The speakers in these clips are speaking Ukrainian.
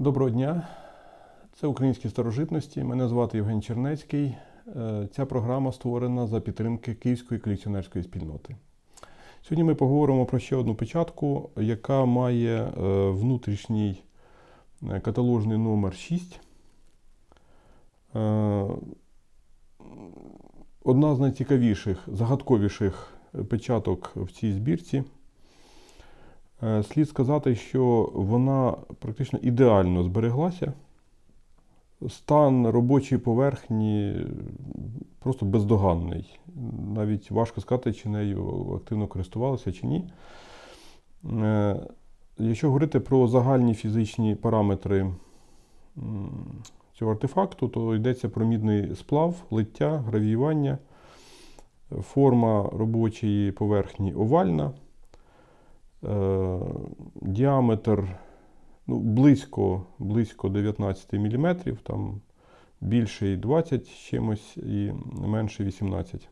Доброго дня. Це українські старожитності. Мене звати Євген Чернецький. Е, Ця програма створена за підтримки Київської колекціонерської спільноти. Сьогодні ми поговоримо про ще одну печатку, яка має е, внутрішній е, каталожний номер 6. Е, Одна з найцікавіших, загадковіших печаток в цій збірці. Е, Слід сказати, що вона практично ідеально збереглася. Стан робочої поверхні просто бездоганний. Навіть важко сказати, чи нею активно користувалися чи ні. Е, Якщо говорити про загальні фізичні параметри цього артефакту, то йдеться про мідний сплав, лиття, гравіювання, форма робочої поверхні овальна. Е, діаметр ну, близько, близько 19 мм, там більший 20 чимось і менше 18.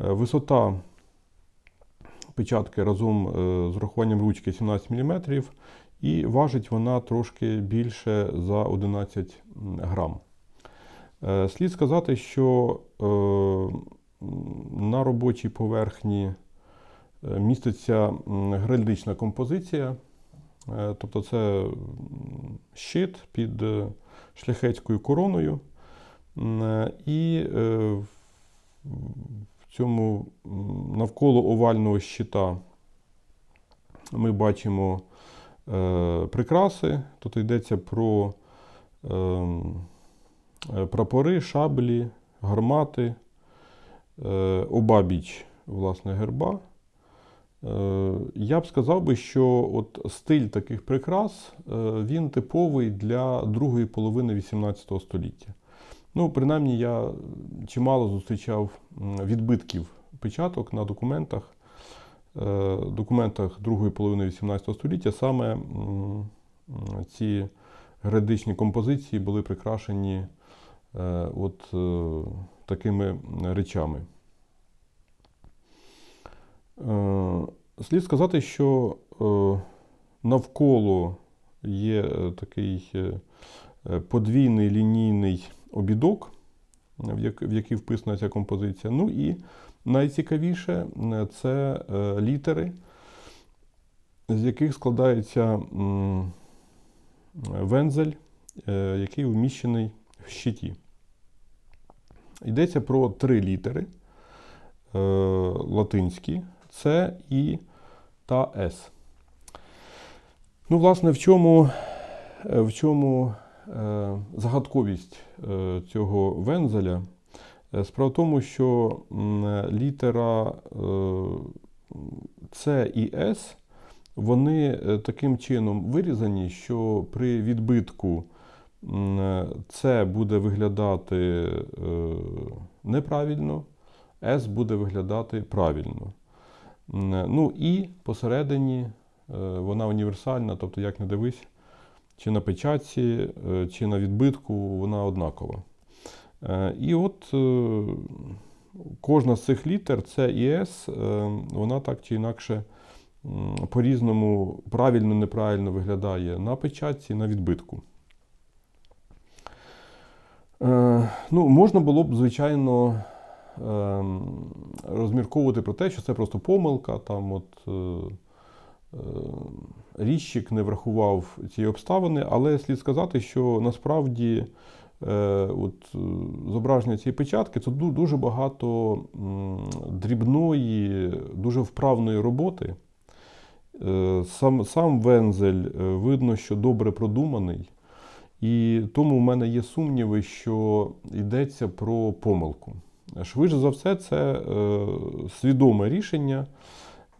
Е, Висота печатки разом е, з урахуванням ручки 17 мм, і важить вона трошки більше за 11 грам. Слід сказати, що на робочій поверхні міститься м, геральдична композиція, Е, тобто це щит під е, шляхетською короною. Е, І е, в- цьому навколо овального щита ми бачимо е, прикраси. Тут йдеться про ем, е, прапори, шаблі, гармати, е, обабіч власне герба. Е, Я б сказав би, що от стиль таких прикрас е, він типовий для другої половини XVIII століття. Ну, принаймні, я чимало зустрічав відбитків печаток на документах, е, документах другої половини XVIII століття. Саме ці героїчні композиції були прикрашені от такими речами. Слід сказати, що е, навколо є е, такий е, подвійний лінійний обідок, в як- в який вписана ця композиція. Ну і найцікавіше це літери, з яких складається вензель, який вміщений в щиті. Йдеться про три літери латинські. С, І та С. Ну, власне, в чому, е, в чому е, загадковість е, цього вензеля? Е, Справа в тому, що літера е, С і С вони таким чином вирізані, що при відбитку С буде виглядати неправильно, С буде виглядати правильно. Ну і посередині е, вона універсальна, тобто, як не дивись, чи на печатці, е, чи на відбитку, вона однакова. Е, І от кожна з цих літер, С і С, вона так чи інакше по-різному правильно, неправильно виглядає на печатці, на відбитку. Ну, можна було б, звичайно, розмірковувати про те, що це просто помилка. Там от, е, е, ріщик не врахував ці обставини, але слід сказати, що насправді е, от, зображення цієї печатки це дуже багато дрібної, дуже вправної роботи. Сам, сам вензель видно, що добре продуманий. І тому в мене є сумніви, що йдеться про помилку. Швидше за все, це е, свідоме рішення.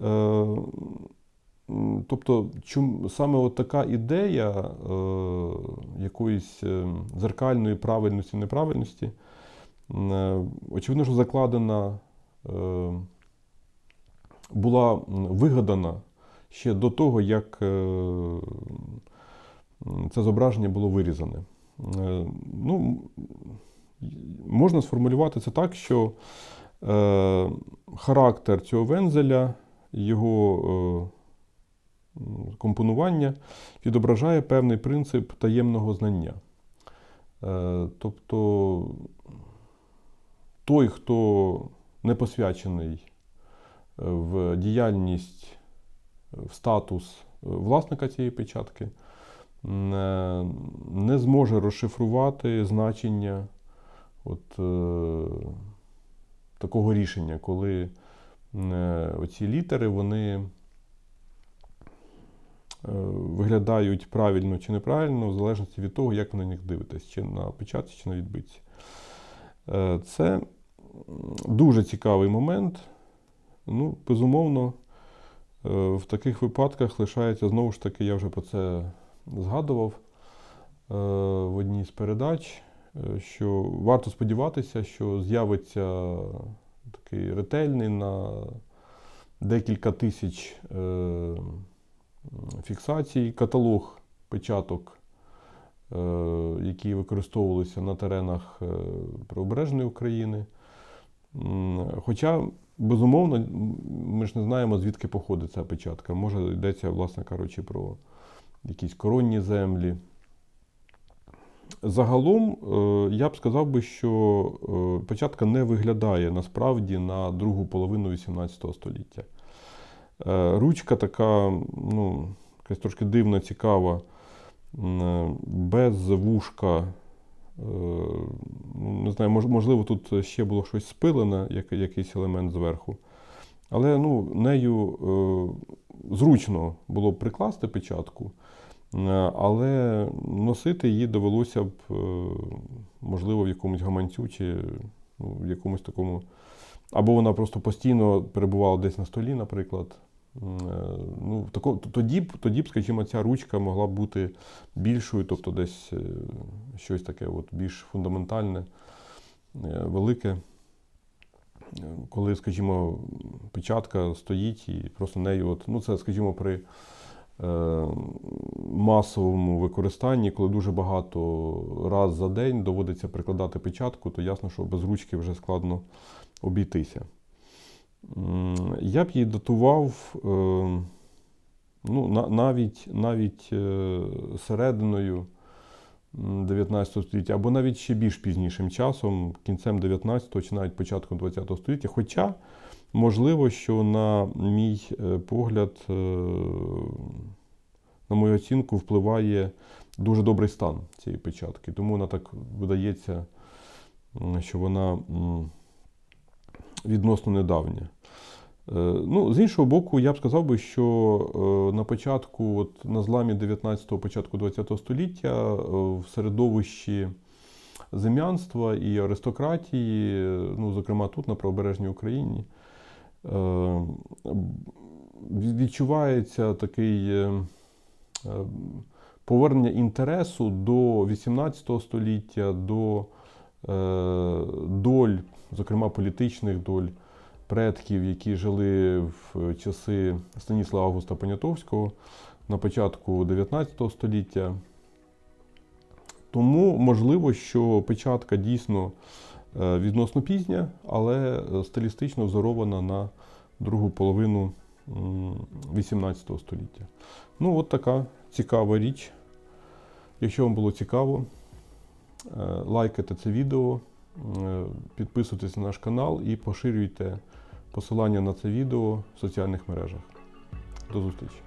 Е, тобто, чум, саме от така ідея е, якоїсь е, зеркальної правильності, неправильності, е, очевидно, що закладена, е, була вигадана ще до того, як е, це зображення було вирізане. Е, Ну, можна сформулювати це так, що е, характер цього вензеля, його е, компонування відображає певний принцип таємного знання. Е, Тобто той, хто не посвячений е, в діяльність, в статус власника цієї печатки, е, не зможе розшифрувати значення от, е, такого рішення, коли е, оці літери вони е, виглядають правильно чи неправильно, в залежності від того, як ви на них дивитесь, чи на печатці, чи на відбитці. Е, Це дуже цікавий момент. Ну, безумовно, е, в таких випадках лишається знову ж таки, я вже про це згадував е, в одній з передач, що варто сподіватися, що з'явиться такий ретельний на декілька тисяч е, фіксацій каталог печаток, е, які використовувалися на теренах е, Правобережної України. Хоча, безумовно, ми ж не знаємо, звідки походить ця печатка. Може, йдеться, власне кажучи, про якісь коронні землі. Загалом, е, я б сказав би, що е, печатка не виглядає насправді на другу половину XVIII століття. Е, Ручка така, ну, якась трошки дивна, цікава, без вушка. Не знаю, можливо, тут ще було щось спилене, якийсь елемент зверху. Але ну, нею зручно було прикласти печатку, але носити її довелося б, е, можливо, в якомусь гаманцю чи ну, в якомусь такому. Або вона просто постійно перебувала десь на столі, наприклад. Е, Ну, тако, тоді, б, тоді б, скажімо, ця ручка могла б бути більшою, тобто десь е, щось таке от, більш фундаментальне, е, велике. Е, Коли, скажімо, печатка стоїть і просто нею, от, ну це, скажімо, при е, масовому використанні, коли дуже багато раз за день доводиться прикладати печатку, то ясно, що без ручки вже складно обійтися. Я б її датував е, ну, навіть, навіть е, серединою м, 19 століття, або навіть ще більш пізнішим часом, кінцем 19-го чи навіть початком 20 століття. Хоча, можливо, що на мій е, погляд, е, на мою оцінку, впливає дуже добрий стан цієї печатки. Тому вона так видається, що вона відносно недавня. Е, Ну, з іншого боку, я б сказав би, що на початку, от на зламі 19-го, початку 20-го століття, в середовищі зем'янства і аристократії, ну, зокрема тут, на правобережній Україні, відчувається такий е, е, повернення інтересу до 18 століття, до е, доль, зокрема політичних доль предків, які жили в часи Станіслава Августа Понятовського на початку 19 століття. Тому можливо, що печатка дійсно е, відносно пізня, але е, стилістично взорована на другу половину м, 18 століття. Ну, от така цікава річ. Якщо вам було цікаво, е, лайкайте це відео, е, підписуйтесь на наш канал і поширюйте посилання на це відео в соціальних мережах. До зустрічі!